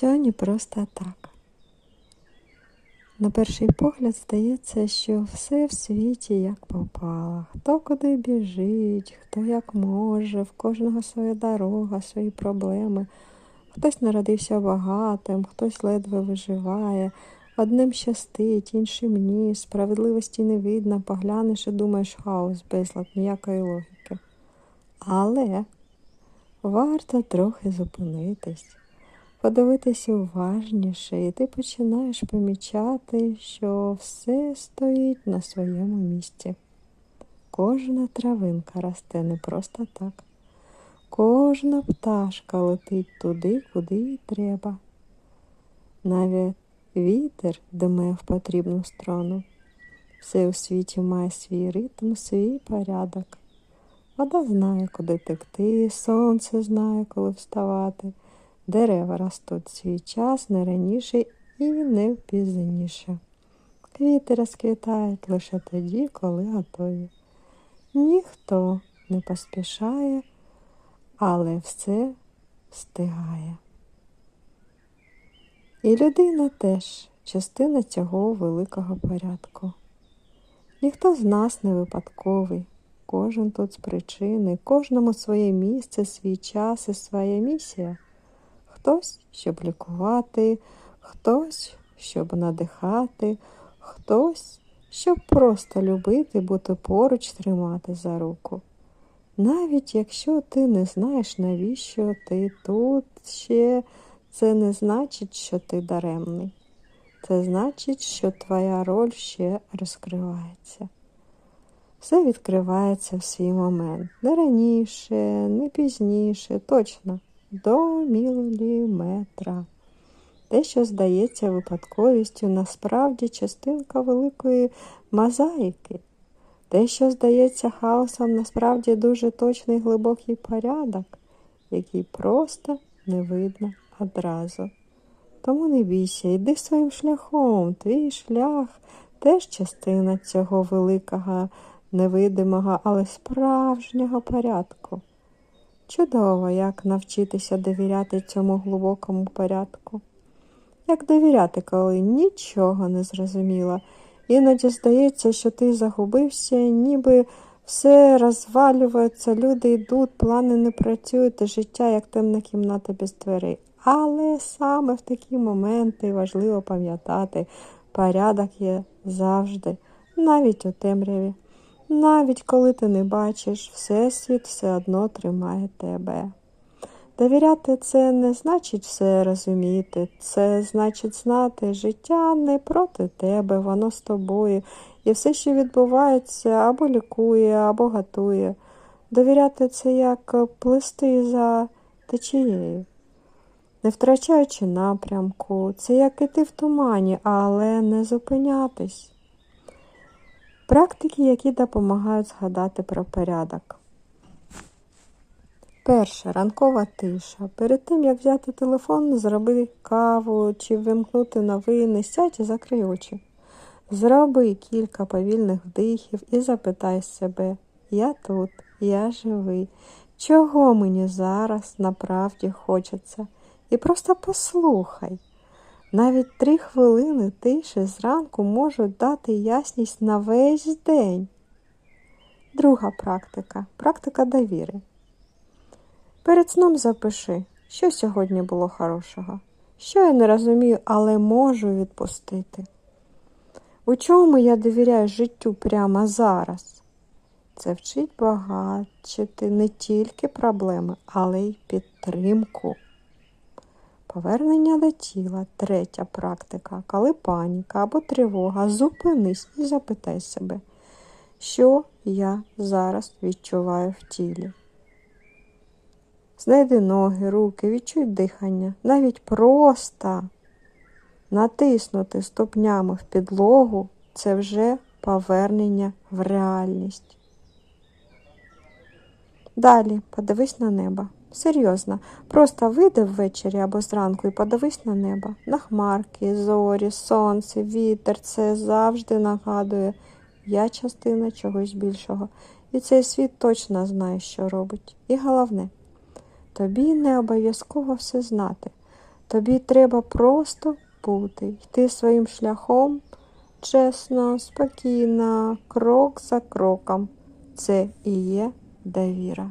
Сьогодні просто так. На перший погляд здається, що все в світі як попало. Хто куди біжить, хто як може, в кожного своя дорога, свої проблеми. Хтось народився багатим, хтось ледве виживає, одним щастить, іншим ні, справедливості не видно, поглянеш і думаєш хаос, безлад, ніякої логіки. Але варто трохи зупинитись подивитися уважніше, і ти починаєш помічати, що все стоїть на своєму місці. Кожна травинка росте не просто так. Кожна пташка летить туди, куди їй треба. Навіть вітер дме в потрібну сторону. Все у світі має свій ритм, свій порядок. Вода знає, куди текти, сонце знає, коли вставати. Дерева ростуть свій час не раніше і не пізніше. Квіти розквітають лише тоді, коли готові. Ніхто не поспішає, але все встигає. І людина теж частина цього великого порядку. Ніхто з нас не випадковий, кожен тут з причини, кожному своє місце, свій час і своя місія хтось, щоб лікувати, хтось, щоб надихати, хтось, щоб просто любити, бути поруч, тримати за руку. Навіть якщо ти не знаєш, навіщо ти тут ще, це не значить, що ти даремний. Це значить, що твоя роль ще розкривається. Все відкривається в свій момент. Не раніше, не пізніше, точно до міліметра. Те, що здається випадковістю, насправді частинка великої мозаїки. Те, що здається хаосом, насправді дуже точний глибокий порядок, який просто не видно одразу. Тому не бійся, йди своїм шляхом, твій шлях теж частина цього великого, невидимого, але справжнього порядку. Чудово, як навчитися довіряти цьому глибокому порядку. Як довіряти, коли нічого не зрозуміла. Іноді здається, що ти загубився, ніби все розвалюється, люди йдуть, плани не працюють, життя як темна кімната без дверей. Але саме в такі моменти важливо пам'ятати, порядок є завжди, навіть у темряві. Навіть коли ти не бачиш, Всесвіт все одно тримає тебе. Довіряти це не значить все розуміти, це значить знати, життя не проти тебе, воно з тобою, і все, що відбувається, або лікує, або готує. Довіряти це як плисти за течією, не втрачаючи напрямку, це як іти в тумані, але не зупинятись. Практики, які допомагають згадати про порядок. Перше ранкова тиша. Перед тим, як взяти телефон, зроби каву чи вимкнути новини, сядь і закрий очі. Зроби кілька повільних вдихів і запитай себе, я тут, я живий. Чого мені зараз направді хочеться? І просто послухай. Навіть три хвилини тиші зранку можуть дати ясність на весь день. Друга практика практика довіри. Перед сном запиши, що сьогодні було хорошого, що я не розумію, але можу відпустити. У чому я довіряю життю прямо зараз? Це вчить багачити не тільки проблеми, але й підтримку. Повернення до тіла третя практика. Коли паніка або тривога, зупинись і запитай себе, що я зараз відчуваю в тілі. Знайди ноги, руки, відчуй дихання, навіть просто натиснути ступнями в підлогу це вже повернення в реальність. Далі подивись на небо. Серйозно, просто вийди ввечері або зранку і подивись на небо. На хмарки, зорі, сонце, вітер це завжди нагадує, я частина чогось більшого. І цей світ точно знає, що робить. І головне, тобі не обов'язково все знати. Тобі треба просто бути, йти своїм шляхом чесно, спокійно, крок за кроком. Це і є довіра.